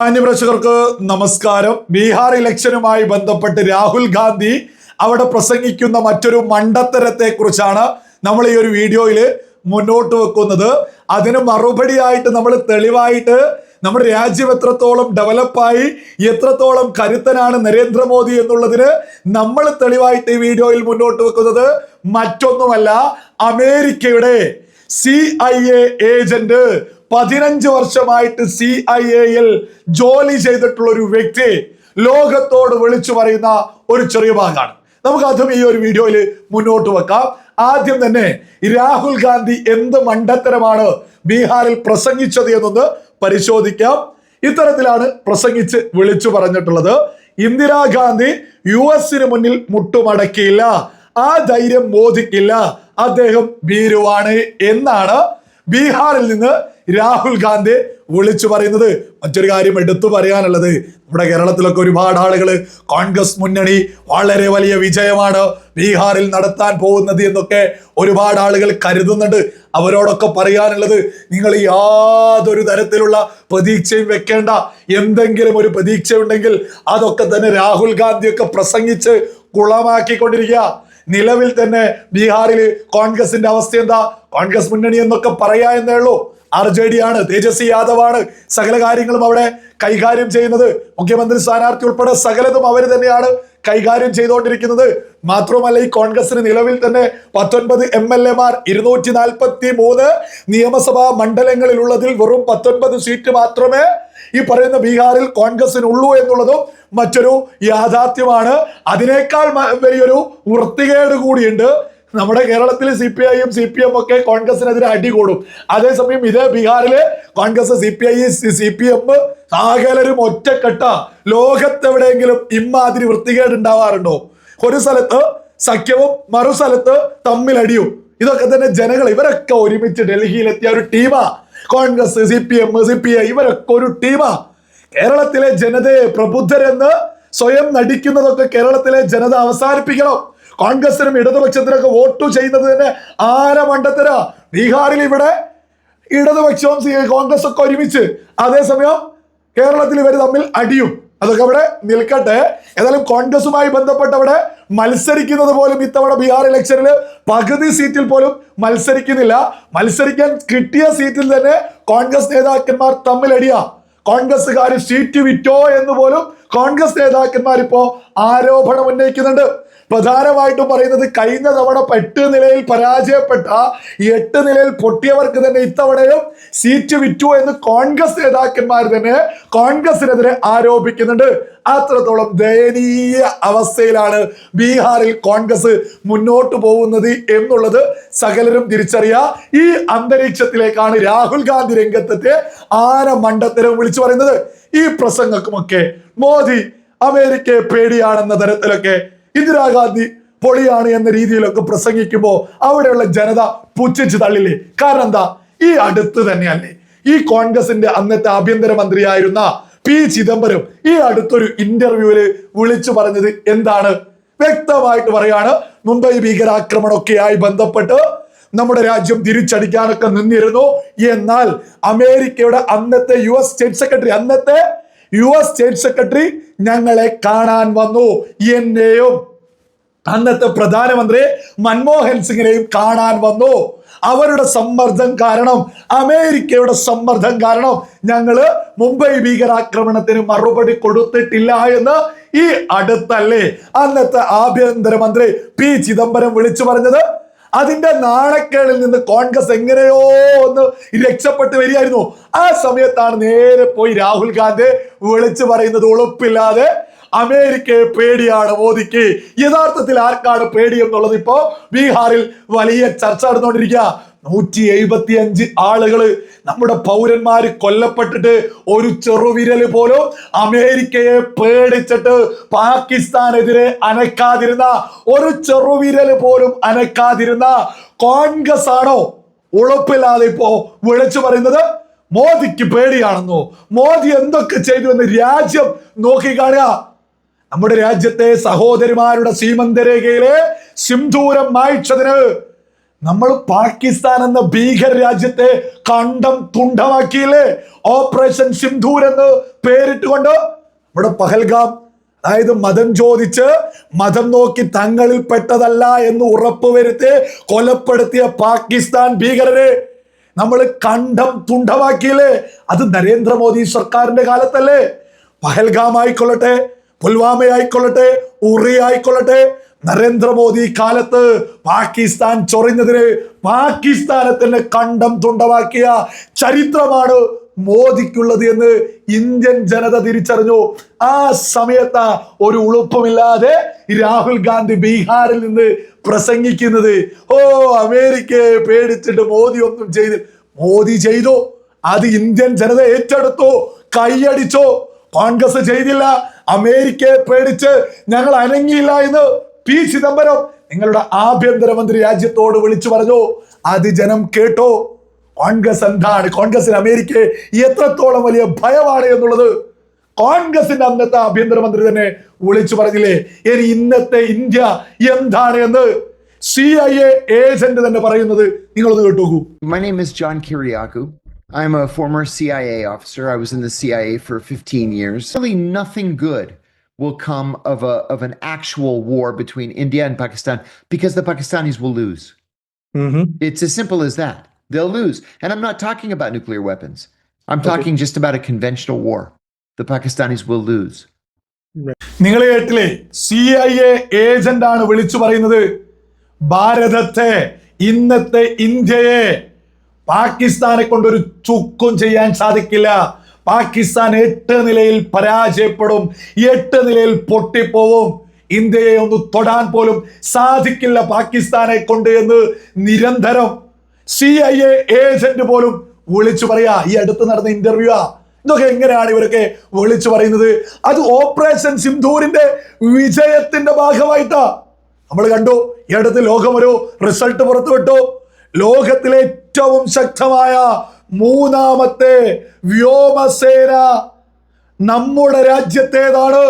മാന്യപ്രേക്ഷകർക്ക് നമസ്കാരം. ബീഹാർ ഇലക്ഷനുമായി ബന്ധപ്പെട്ട് രാഹുൽ ഗാന്ധി അവിടെ പ്രസംഗിക്കുന്ന മറ്റൊരു മണ്ടത്തരത്തെ കുറിച്ചാണ് നമ്മൾ ഈ ഒരു വീഡിയോയിൽ മുന്നോട്ട് വെക്കുന്നത്. അതിന് മറുപടിയായിട്ട് നമ്മൾ തെളിവായിട്ട് നമ്മുടെ രാജ്യം എത്രത്തോളം ഡെവലപ്പായി എത്രത്തോളം കരുത്തനാണ് നരേന്ദ്രമോദി എന്നുള്ളതിന് നമ്മൾ തെളിവായിട്ട് ഈ വീഡിയോയിൽ മുന്നോട്ട് വെക്കുന്നത്. മറ്റൊന്നുമല്ല അമേരിക്കയുടെ സി ഐ എ ഏജന്റ് പതിനഞ്ച് വർഷമായിട്ട് സി ഐ എയിൽ ജോലി ചെയ്തിട്ടുള്ള ഒരു വ്യക്തി ലോകത്തോട് വിളിച്ചു പറയുന്ന ഒരു ചെറിയ ഭാഗമാണ്. നമുക്ക് അതും ഈ ഒരു വീഡിയോയിൽ മുന്നോട്ട് വെക്കാം. ആദ്യം തന്നെ രാഹുൽ ഗാന്ധി എന്ത് മണ്ടത്തരമാണ് ബീഹാറിൽ പ്രസംഗിച്ചത് എന്നൊന്ന് പരിശോധിക്കാം. ഇത്തരത്തിലാണ് പ്രസംഗിച്ച് വിളിച്ചു പറഞ്ഞിട്ടുള്ളത്. ഇന്ദിരാഗാന്ധി യു എസിന് മുന്നിൽ മുട്ടുമടക്കിയില്ല. ആ ധൈര്യം മോദിക്കില്ല. അദ്ദേഹം ഭീരുവാണ് എന്നാണ് ബീഹാറിൽ നിന്ന് രാഹുൽ ഗാന്ധി വിളിച്ചു പറയുന്നത് മറ്റൊരു കാര്യം എടുത്തു പറയാനുള്ളത്. നമ്മുടെ കേരളത്തിലൊക്കെ ഒരുപാട് ആളുകൾ കോൺഗ്രസ് മുന്നണി വളരെ വലിയ വിജയമാണ് ബീഹാറിൽ നടത്താൻ പോകുന്നത് എന്നൊക്കെ ഒരുപാട് ആളുകൾ കരുതുന്നുണ്ട്. അവരോടൊക്കെ പറയാനുള്ളത് നിങ്ങൾ യാതൊരു തരത്തിലുള്ള പ്രതീക്ഷയും വെക്കേണ്ട. എന്തെങ്കിലും ഒരു പ്രതീക്ഷ ഉണ്ടെങ്കിൽ അതൊക്കെ തന്നെ രാഹുൽ ഗാന്ധിയൊക്കെ പ്രസംഗിച്ച് കുളമാക്കിക്കൊണ്ടിരിക്കുക. നിലവിൽ തന്നെ ബീഹാറിൽ കോൺഗ്രസിന്റെ അവസ്ഥ എന്താ? കോൺഗ്രസ് മുന്നണി എന്നൊക്കെ പറയാ എന്നേ ഉള്ളൂ. ആർ ജെ ഡി ആണ് തേജസ്വി യാദവ് ആണ് സകല കാര്യങ്ങളും അവിടെ കൈകാര്യം ചെയ്യുന്നത്. മുഖ്യമന്ത്രി സ്ഥാനാർത്ഥി ഉൾപ്പെടെ സകലതും അവർ തന്നെയാണ് കൈകാര്യം ചെയ്തുകൊണ്ടിരിക്കുന്നത്. മാത്രമല്ല ഈ കോൺഗ്രസിന് നിലവിൽ തന്നെ പത്തൊൻപത് എം എൽ എമാർ ഇരുന്നൂറ്റി നാൽപ്പത്തി മൂന്ന് നിയമസഭാ മണ്ഡലങ്ങളിലുള്ളതിൽ വെറും പത്തൊൻപത് സീറ്റ് മാത്രമേ ഈ പറയുന്ന ബീഹാറിൽ കോൺഗ്രസിനുള്ളൂ എന്നുള്ളതും മറ്റൊരു യാഥാർത്ഥ്യമാണ്. അതിനേക്കാൾ വലിയൊരു വൃത്തികേട് കൂടിയുണ്ട് നമ്മുടെ കേരളത്തിൽ സി പി ഐയും സി പി എം ഒക്കെ കോൺഗ്രസിനെതിരെ അടി കൂടും. അതേസമയം ഇതേ ബീഹാറിൽ Congress C P I C P M സാഹലരും ഒറ്റക്കെട്ട. ലോകത്തെവിടെയെങ്കിലും ഇമ്മാതിരി വൃത്തികേട് ഉണ്ടാവാറുണ്ടോ ഒരു സ്ഥലത്ത് സഖ്യവും മറു സ്ഥലത്ത് തമ്മിലടിയും ഇതൊക്കെ തന്നെ ജനങ്ങൾ ഇവരൊക്കെ ഒരുമിച്ച് ഡൽഹിയിലെത്തിയ ഒരു ടീമാ. Congress C P M C P I ഇവരൊക്കെ ഒരു ടീമാ. കേരളത്തിലെ ജനതയെ പ്രബുദ്ധരെന്ന് സ്വയം നടിക്കുന്നതൊക്കെ കേരളത്തിലെ ജനത അവസാനിപ്പിക്കണം. കോൺഗ്രസിനും ഇടതുപക്ഷത്തിനൊക്കെ വോട്ട് ചെയ്യുന്നത് തന്നെ ആര മണ്ടത്തരാ? ബീഹാറിൽ ഇവിടെ ഇടതുപക്ഷവും കോൺഗ്രസ് ഒക്കെ ഒരുമിച്ച്. അതേസമയം കേരളത്തിൽ ഇവർ തമ്മിൽ അടിയും. അതൊക്കെ അവിടെ നിൽക്കട്ടെ. ഏതായാലും കോൺഗ്രസുമായി ബന്ധപ്പെട്ട് അവിടെ മത്സരിക്കുന്നത് പോലും ഇത്തവണ ബീഹാർ ഇലക്ഷനിൽ പകുതി സീറ്റിൽ പോലും മത്സരിക്കുന്നില്ല. മത്സരിക്കാൻ കിട്ടിയ സീറ്റിൽ തന്നെ കോൺഗ്രസ് നേതാക്കന്മാർ തമ്മിലടിയ കോൺഗ്രസ്സുകാർ സീറ്റ് വിറ്റോ എന്ന് പോലും കോൺഗ്രസ് നേതാക്കന്മാരിപ്പോ ആരോപണം ഉന്നയിക്കുന്നുണ്ട്. പ്രധാനമായിട്ടും പറയുന്നത് കഴിഞ്ഞ തവണ എട്ട് നിലയിൽ പരാജയപ്പെട്ട എട്ട് നിലയിൽ പൊട്ടിയവർക്ക് തന്നെ ഇത്തവണയും സീറ്റ് വിറ്റു എന്ന് കോൺഗ്രസ് നേതാക്കന്മാർ തന്നെ കോൺഗ്രസിനെതിരെ ആരോപിക്കുന്നുണ്ട്. അത്രത്തോളം ദയനീയ അവസ്ഥയിലാണ് ബീഹാറിൽ കോൺഗ്രസ് മുന്നോട്ട് പോകുന്നത് എന്നുള്ളത് സകലരും തിരിച്ചറിയുക ഈ അന്തരീക്ഷത്തിലേക്കാണ് രാഹുൽ ഗാന്ധി രംഗത്തെ ആന മണ്ടത്തരം വിളിച്ചു പറയുന്നത്. ഈ പ്രസംഗക്കുമൊക്കെ മോദി അമേരിക്കയെ പേടിയാണെന്ന തരത്തിലൊക്കെ ഇന്ദിരാഗാന്ധി പൊളിയാണ് എന്ന രീതിയിലൊക്കെ പ്രസംഗിക്കുമ്പോൾ അവിടെയുള്ള ജനത പുച്ഛിച്ച് തള്ളില്ലേ? കാരണം എന്താ? ഈ അടുത്ത് തന്നെയല്ലേ. ഈ കോൺഗ്രസിന്റെ അന്നത്തെ ആഭ്യന്തരമന്ത്രിയായിരുന്ന പി ചിദംബരം ഈ അടുത്തൊരു ഇന്റർവ്യൂവിൽ വിളിച്ചു പറഞ്ഞത് എന്താണ്? വ്യക്തമായിട്ട് പറയാണ് മുംബൈ ഭീകരാക്രമണമൊക്കെയായി ബന്ധപ്പെട്ട് നമ്മുടെ രാജ്യം തിരിച്ചടിക്കാനൊക്കെ നിന്നിരുന്നു. എന്നാൽ അമേരിക്കയുടെ അന്നത്തെ യു എസ് സ്റ്റേറ്റ് സെക്രട്ടറി അന്നത്തെ യു എസ് സ്റ്റേറ്റ് സെക്രട്ടറി ഞങ്ങളെ കാണാൻ വന്നു. എന്നെയും അന്നത്തെ പ്രധാനമന്ത്രി മൻമോഹൻ സിംഗിനെയും കാണാൻ വന്നു. അവരുടെ സമ്മർദ്ദം കാരണം അമേരിക്കയുടെ സമ്മർദ്ദം കാരണം ഞങ്ങൾ മുംബൈ ഭീകരാക്രമണത്തിന് മറുപടി കൊടുത്തിട്ടില്ല എന്ന് ഈ അടുത്തല്ലേ അന്നത്തെ ആഭ്യന്തരമന്ത്രി പി ചിദംബരം വിളിച്ചു പറഞ്ഞത്. അതിന്റെ നാണക്കേടിൽ നിന്ന് കോൺഗ്രസ് എങ്ങനെയോ ഒന്ന് രക്ഷപ്പെട്ട് വരികയായിരുന്നു. ആ സമയത്താണ് നേരെ പോയി രാഹുൽ ഗാന്ധി വിളിച്ചു പറയുന്നത് ഉളുപ്പില്ലാതെ അമേരിക്കയെ പേടിയാണ് മോദിക്ക്. യഥാർത്ഥത്തിൽ ആർക്കാണ് പേടി എന്നുള്ളത് ഇപ്പോ ബീഹാറിൽ വലിയ ചർച്ച നടന്നുകൊണ്ടിരിക്കുക. നൂറ്റി എഴുപത്തി അഞ്ച് ആളുകൾ നമ്മുടെ പൗരന്മാര് കൊല്ലപ്പെട്ടിട്ട് ഒരു ചെറുവിരൽ പോലും അമേരിക്കയെ പേടിച്ചിട്ട് പാകിസ്ഥാനെതിരെ അനക്കാതിരുന്ന ഒരു ചെറുവിരൽ പോലും അനക്കാതിരുന്ന കോൺഗ്രസ് ആണോ ഉളപ്പില്ലാതെ ഇപ്പോ വിളിച്ചു പറയുന്നത് മോദിക്ക് പേടിയാണെന്നോ? മോദി എന്തൊക്കെ ചെയ്തു എന്ന് രാജ്യം നോക്കി കാണുക. നമ്മുടെ രാജ്യത്തെ സഹോദരിമാരുടെ സീമന്തരേഖയിലെ സിന്ധൂരം മായ്ച്ചതിന് നമ്മൾ പാകിസ്ഥാൻ എന്ന ഭീകര രാജ്യത്തെ കണ്ടം തുണ്ടമാക്കിയില്ലേ? ഓപ്പറേഷൻ സിന്ധൂർ എന്ന് പേരിട്ടുകൊണ്ട് ഇവിടെ പഹൽഗാം അതായത് മതം ചോദിച്ച് മതം നോക്കി തങ്ങളിൽ പെട്ടതല്ല എന്ന് ഉറപ്പുവരുത്തി കൊലപ്പെടുത്തിയ പാകിസ്ഥാൻ ഭീകരരെ നമ്മൾ കണ്ടം തുണ്ടമാക്കിയില്ലേ? അത് നരേന്ദ്രമോദി സർക്കാരിന്റെ കാലത്തല്ലേ? പഹൽഗാം ആയിക്കൊള്ളട്ടെ പുൽവാമ ആയിക്കൊള്ളട്ടെ ഉറി ആയിക്കൊള്ളട്ടെ നരേന്ദ്രമോദി കാലത്ത് പാകിസ്ഥാൻ ചൊറിഞ്ഞതിന് പാകിസ്ഥാനെ തന്നെ കണ്ടം തുണ്ടമാക്കിയ ചരിത്രമാണ് മോദിക്കുള്ളത് എന്ന് ഇന്ത്യൻ ജനത തിരിച്ചറിഞ്ഞു. ആ സമയത്ത് ഒരു ഉളുപ്പമില്ലാതെ രാഹുൽ ഗാന്ധി ബീഹാറിൽ നിന്ന് പ്രസംഗിക്കുന്നത്. ഓ അമേരിക്കയെ പേടിച്ചിട്ട് മോദി ഒന്നും ചെയ്ത് മോദി ചെയ്തു? അത് ഇന്ത്യൻ ജനത ഏറ്റെടുത്തു? കൈയടിച്ചു? കോൺഗ്രസ് ചെയ്തില്ല. അമേരിക്കയെ പേടിച്ച് ഞങ്ങൾ അനങ്ങിയില്ല എന്ന് പി ചിദംബരം നിങ്ങളുടെ ആഭ്യന്തരമന്ത്രി രാജ്യത്തോട് വിളിച്ചു പറഞ്ഞു അത് ജനം കേട്ടോ കോൺഗ്രസ് എന്താണ് കോൺഗ്രസിന് അമേരിക്കയെ എത്രത്തോളം വലിയ ഭയമാണ് എന്നുള്ളത് കോൺഗ്രസിന്റെ അന്നത്തെ ആഭ്യന്തരമന്ത്രി തന്നെ വിളിച്ചു പറഞ്ഞില്ലേ ഇനി ഇന്നത്തെ ഇന്ത്യ എന്താണ് എന്ന് സി ഐ എ ഏജന്റ് തന്നെ പറയുന്നത് നിങ്ങളൊന്ന് കേട്ടോക്കൂ. I'm a former CIA officer. I was in the CIA for 15 years. Really, nothing good will come of a of an actual war between India and Pakistan because the Pakistanis will lose. It's as simple as that. They'll lose. And I'm not talking about nuclear weapons. I'm talking just about a conventional war. The Pakistanis will lose. നിങ്ങൾ കേട്ടില്ലേ C I A agent ആണ് വിളിച്ചു പറയുന്നത് ഭാരതത്തെ ഇന്നത്തെ ഇന്ത്യയെ പാകിസ്ഥാനെ കൊണ്ടൊരു ചുക്കും ചെയ്യാൻ സാധിക്കില്ല പാകിസ്ഥാൻ എട്ട് നിലയിൽ പരാജയപ്പെടും എട്ട് നിലയിൽ പൊട്ടിപ്പോവും. ഇന്ത്യയെ ഒന്ന് തൊടാൻ പോലും സാധിക്കില്ല പാകിസ്ഥാനെ കൊണ്ട് എന്ന് നിരന്തരം സി ഐ എ ഏജന്റ് പോലും വിളിച്ചു പറയാ. ഈ അടുത്ത് നടന്ന ഇന്റർവ്യൂ ആ. ഇതൊക്കെ എങ്ങനെയാണ് ഇവരൊക്കെ വിളിച്ചു പറയുന്നത്? അത് ഓപ്പറേഷൻ സിന്ധൂരിന്റെ വിജയത്തിന്റെ ഭാഗമായിട്ടാ. നമ്മൾ കണ്ടു ഈ അടുത്ത് ലോകം ഒരു റിസൾട്ട് പുറത്തുവിട്ടു. ലോകത്തിലെ ഏറ്റവും ശക്തമായ മൂന്നാമത്തെ വ്യോമസേന നമ്മുടെ രാജ്യത്തേതാണ്.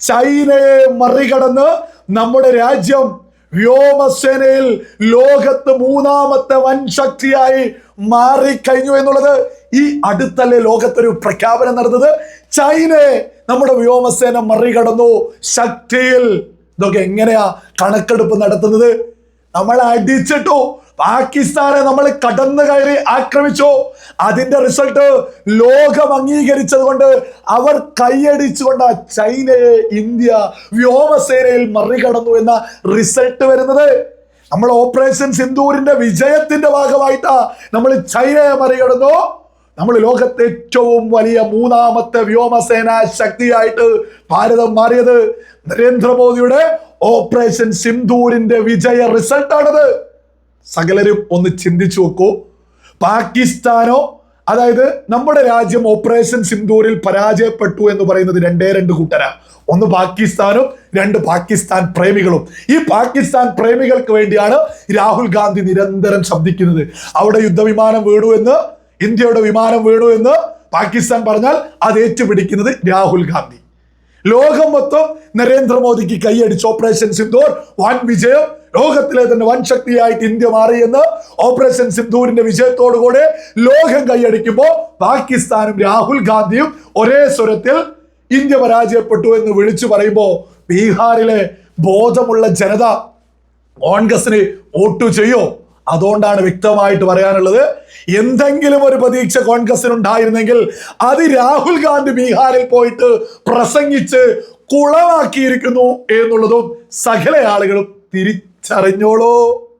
ചൈനയെ മറികടന്ന് നമ്മുടെ രാജ്യം വ്യോമസേനയിൽ ലോകത്ത് മൂന്നാമത്തെ വൻ ശക്തിയായി മാറിക്കഴിഞ്ഞു എന്നുള്ളത് ഈ അടുത്തല്ലേ ലോകത്തൊരു പ്രഖ്യാപനം നടന്നത്. ചൈനയെ നമ്മുടെ വ്യോമസേന മറികടന്നു. ശക്തിയിൽ ഇതൊക്കെ എങ്ങനെയാ കണക്കെടുപ്പ് നടത്തുന്നത്? നമ്മൾ അടിച്ചിട്ടു പാകിസ്ഥാനെ നമ്മൾ കടന്നു കയറി ആക്രമിച്ചു. അതിന്റെ റിസൾട്ട് ലോകം അംഗീകരിച്ചത് കൊണ്ട് അവർ കൈയടിച്ചുകൊണ്ട് ചൈനയെ ഇന്ത്യ വ്യോമസേനയിൽ മറികടന്നു എന്ന റിസൾട്ട് വരുന്നത്. നമ്മൾ ഓപ്പറേഷൻ സിന്ദൂരിന്റെ വിജയത്തിന്റെ ഭാഗമായിട്ടാ നമ്മൾ ചൈനയെ മറികടന്നു. നമ്മൾ ലോകത്തെ ഏറ്റവും വലിയ മൂന്നാമത്തെ വ്യോമസേന ശക്തിയായിട്ട് ഭാരതം മാറിയത്. നരേന്ദ്രമോദിയുടെ ഓപ്പറേഷൻ സിന്ധൂരിന്റെ വിജയ റിസൾട്ടാണത് സകലരും ഒന്ന് ചിന്തിച്ചു നോക്കൂ. പാകിസ്ഥാനോ അതായത് നമ്മുടെ രാജ്യം ഓപ്പറേഷൻ സിന്ദൂരിൽ പരാജയപ്പെട്ടു എന്ന് പറയുന്നത് രണ്ടേ രണ്ട് കൂട്ടരാ. ഒന്ന് പാകിസ്ഥാനും രണ്ട് പാകിസ്ഥാൻ പ്രേമികളും. ഈ പാകിസ്ഥാൻ പ്രേമികൾക്ക് വേണ്ടിയാണ് രാഹുൽ ഗാന്ധി നിരന്തരം ശബ്ദിക്കുന്നത്. അവിടെ യുദ്ധവിമാനം വീണു എന്ന് ഇന്ത്യയുടെ വിമാനം വീണു എന്ന് പാകിസ്ഥാൻ പറഞ്ഞാൽ അത് ഏറ്റുപിടിക്കുന്നത് രാഹുൽ ഗാന്ധി. ലോകം മൊത്തം നരേന്ദ്രമോദിക്ക് കൈയടിച്ച് ഓപ്പറേഷൻ സിന്ദൂർ വൻ വിജയം ലോകത്തിലെ തന്നെ വൻ ശക്തിയായിട്ട് ഇന്ത്യ മാറിയെന്ന് ഓപ്പറേഷൻ സിന്ധൂരിന്റെ വിജയത്തോടുകൂടെ ലോകം കൈയടിക്കുമ്പോൾ പാകിസ്ഥാനും രാഹുൽ ഗാന്ധിയും ഒരേ സ്വരത്തിൽ ഇന്ത്യ പരാജയപ്പെട്ടു എന്ന് വിളിച്ചു പറയുമ്പോൾ ബീഹാറിലെ ബോധമുള്ള ജനത കോൺഗ്രസിന് വോട്ട് ചെയ്യോ? അതുകൊണ്ടാണ് വ്യക്തമായിട്ട് പറയാനുള്ളത്. എന്തെങ്കിലും ഒരു പ്രതീക്ഷ കോൺഗ്രസിന് ഉണ്ടായിരുന്നെങ്കിൽ അത് രാഹുൽ ഗാന്ധി ബീഹാറിൽ പോയിട്ട് പ്രസംഗിച്ച് കുളമാക്കിയിരിക്കുന്നു എന്നുള്ളതും സകല ആളുകളും തിരിച്ചറിഞ്ഞോളൂ